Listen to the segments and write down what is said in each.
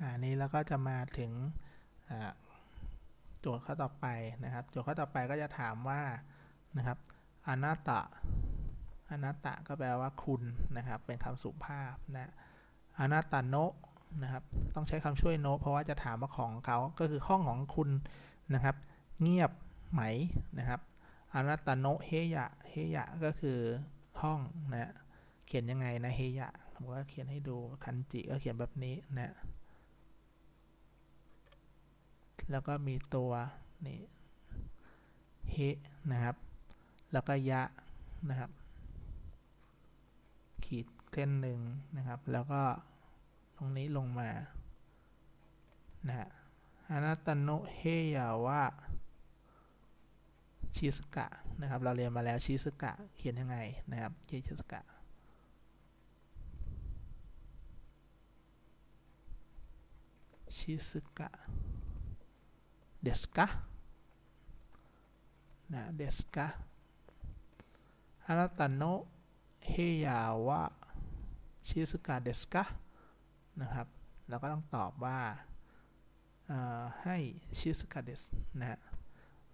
อ่านี้แล้วก็จะมาถึงโจทย์ข้อต่อไปนะครับ โจทย์ข้อต่อไปก็จะถามว่านะครับอนาตะอนาตะก็แปลว่าคุณนะครับ เป็นคำสุภาพนะอนาตะโนะนะครับ ต้องใช้คำช่วยโนะเพราะว่าจะถามว่าของเขาก็คือห้องของคุณนะครับ เงียบไหมนะครับอนาตะโนะเฮยะเฮยะก็คือห้องนะเขียนยังไงนะเฮยะผมก็เขียนให้ดูคันจิก็เขียนแบบนี้นะ แล้วก็มีตัวนี่เฮนะครับ แล้วก็ยะนะครับ ขีดเส้นหนึ่งนะครับ แล้วก็ตรงนี้ลงมานะฮะฮานาตโนเฮยาวะชิสกะนะครับ เราเรียนมาแล้วชิสกะเขียนยังไงนะครับชิสกะชิสกะ เดสกะนะเดสกะอานาตโนะเฮยาวะชิสกะเดสกะนะครับเราก็ต้องตอบว่าให้ชิสกะเดสนะ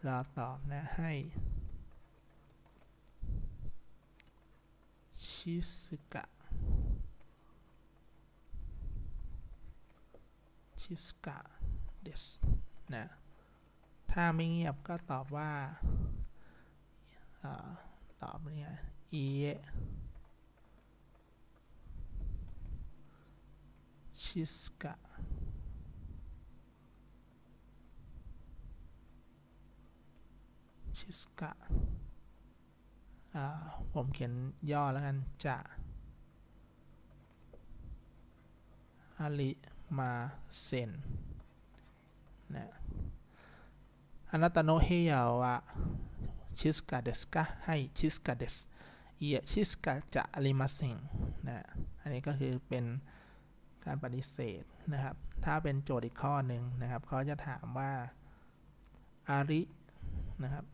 เราตอบนะให้ชิสกะชิสกะเดสนะ ถ้าไม่เงียบก็ตอบว่าอตอบเนี่ยอีชิสกะชิสกะผมเขียนย่อแล้วกัน จะอาริมาเซนนะ อนาตโนเฮยาวะชิสกาเดสกะให้ชิสกาเดสเอียชิสกาจะอาริมาเซนนะอันนี้ก็คือเป็นการปฏิเสธนะครับ ถ้าเป็นโจทย์อีกข้อหนึ่งนะครับเขาจะถามว่าอารินะครับ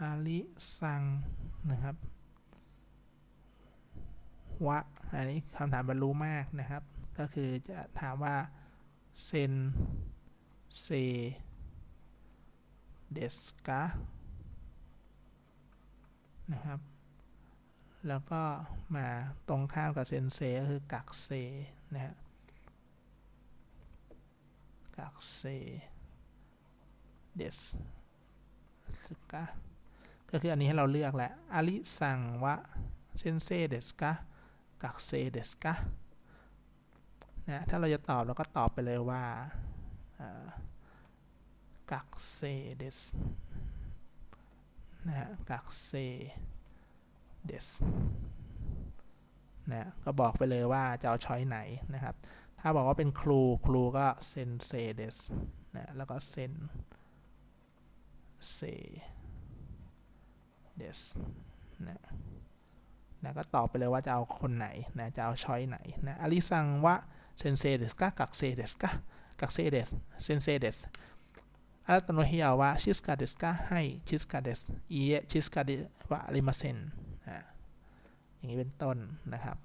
อาริซังนะครับวะอันนี้คำถามบรรลุมากนะครับ ก็คือจะถามว่าเซนเซ เดสกานะครับ แล้วก็มาตรงข้ามกับเซนเซก็คือกักเซนะฮะกักเซเดสสกาก็คืออันนี้ให้เราเลือกแหละอาริสังวะเซนเซเดสกากักเซเดสกานะถ้าเราจะตอบเราก็ตอบไปเลยว่า กักเซเดสนะฮะกักเซเดสนะก็บอกไปเลยว่าจะเอาช้อยไหนนะครับ ถ้าบอกว่าเป็นครูครูก็เซนเซเดสนะแล้วก็เซนเซเดสนะนะก็ตอบไปเลยว่าจะเอาคนไหนนะจะเอาช้อยไหนนะอาริซังวะเซนเซเดสกะกักเซเดสกะกักเซเดสเซนเซเดส อารัตโนฮิยาวะชิสกาเดสกาให้ชิสกาเดสเอชิสกาเดวะริมาเซนอย่างนี้เป็นต้นนะครับ